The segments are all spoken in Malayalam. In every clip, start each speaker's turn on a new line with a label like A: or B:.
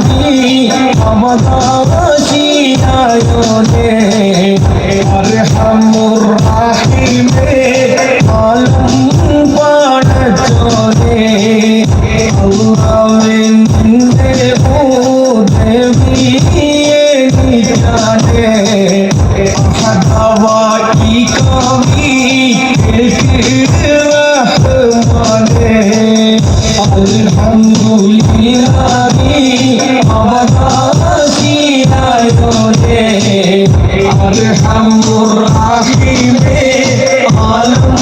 A: যাবি অবধি আর হামুর আহিমে അവകാശിയായോനേ അർഹമുർ റഹീമേ ആലം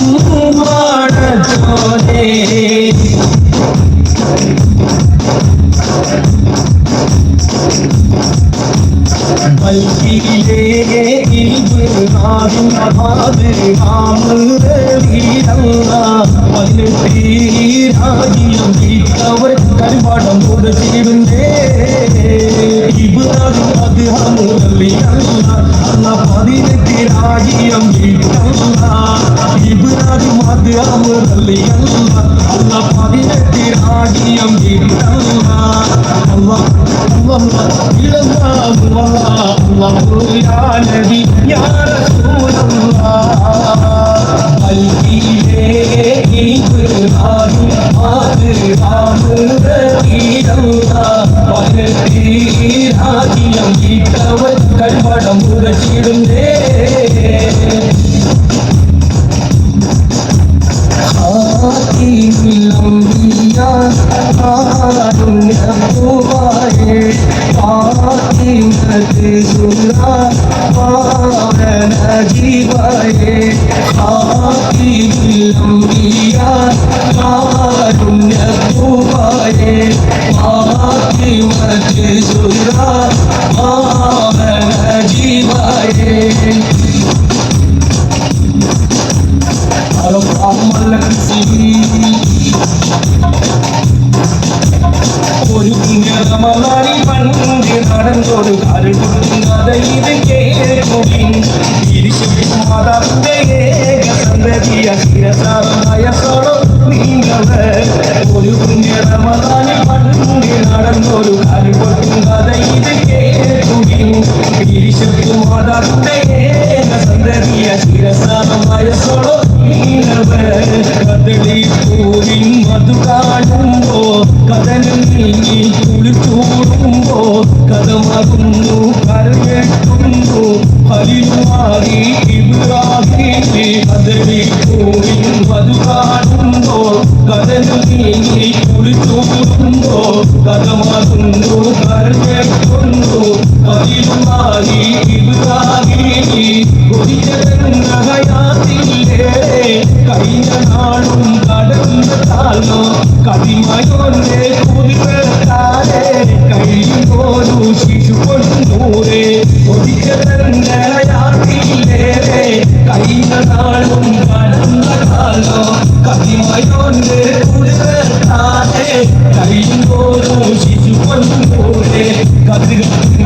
A: அல்லாஹ் நபி அல்லாஹ் அல்லாஹ் பதினெட்டு ராஜ்யம் விட்டல்லாஹ் இப்ராஹிம் அது அமர் அல்லாஹ் அல்லாஹ் ஈட்டவள் கண்படம் உரட்டிடும் ஜீவாயே ஆதி லம்பியா காருண்ய பூவாயே ஆதி மது சுரா പുണ്യതമലാരി പണ്ട് നടന്നൊരു നീങ്ങവർ ഒരു പുണ്യതമലാരി പണ്ട് നടന്നൊരു കരുതുന്നത് ഇത് കേൾക്കുവിൻ. ഇരിക്കും മാതാവിന്റെ ഏകസന്തതിയ ശിരസായ സോളോ നീങ്ങവർ കദളി പൂവിൻ മധു കാണുമ്പോ കഥനം നീങ്ങി കുളിച്ചൂടുമ്പോ കഥമകുന്നു കരകെട്ടുന്നു ഹരിമാറി ഇബ്രാഹിമി കദളി പൂവിൻ മധു കാണുമ്പോ കഥനം നീങ്ങി കുളിച്ചൂടുമ്പോ കഥമകുന്നു കൊതിച്ചെന്നഹയാത്തില്ലേ കഴിഞ്ഞ നാളും കടന്ന താഴ്ന്നോ കതിമയോന്റെ കുതിരത്താരെ കഴിയുമ്പോരു ശിശു കൊണ്ടൂരെ ഒതിച്ചെന്നഹയാത്തില്ലേ കഴിഞ്ഞ നാളും കടന്ന താഴ്ന്നോ കതിമയോന്റെ കുതിരത്താരെ കഴിയുമ്പോരു ശിശു കൊണ്ടൂരെ കതിരത്തി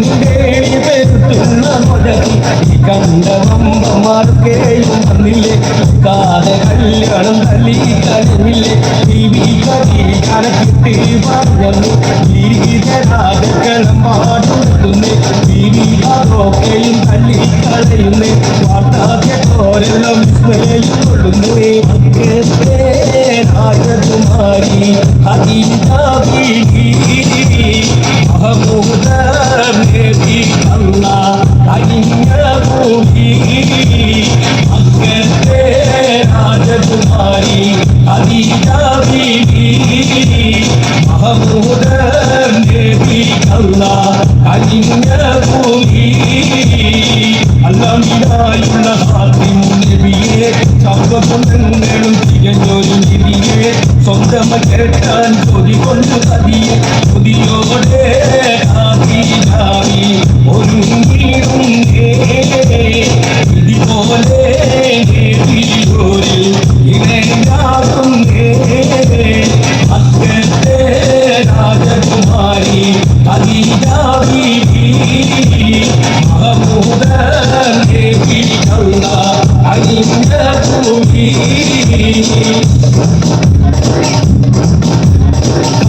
A: കൈണ്ടേടി പെരുത്തുന്ന മതത്തി ഈ കണ്ടവമ്പമാർക്കേയും വന്നില്ലേ കാതെ കല്യാണം തല്ലി കളിമില്ലേ ടിവി കരിക്കാന കിട്ടി പറഞ്ഞു ഗിരിധരാജക്കണം പാടുന്നേ ഗിരിഹാറൊക്കെയും തല്ലി കളയുന്നേ വാർത്താത്തോരെല്ലാം വിസ്മയം കൊള്ളുന്നേ രാജകുമാരി അതിൻ്റെ രാജകുമാരി അല്ലാമിടായുള്ള ഹാത്തിമുന്നബിയെ സർവ്വഗുണങ്ങളും തികഞ്ഞൊരു നിധിയെ സ്വന്തം കേട്ടാൻ കൊതി കൊണ്ട് കതിയെ കൊതിയോടെ Oh,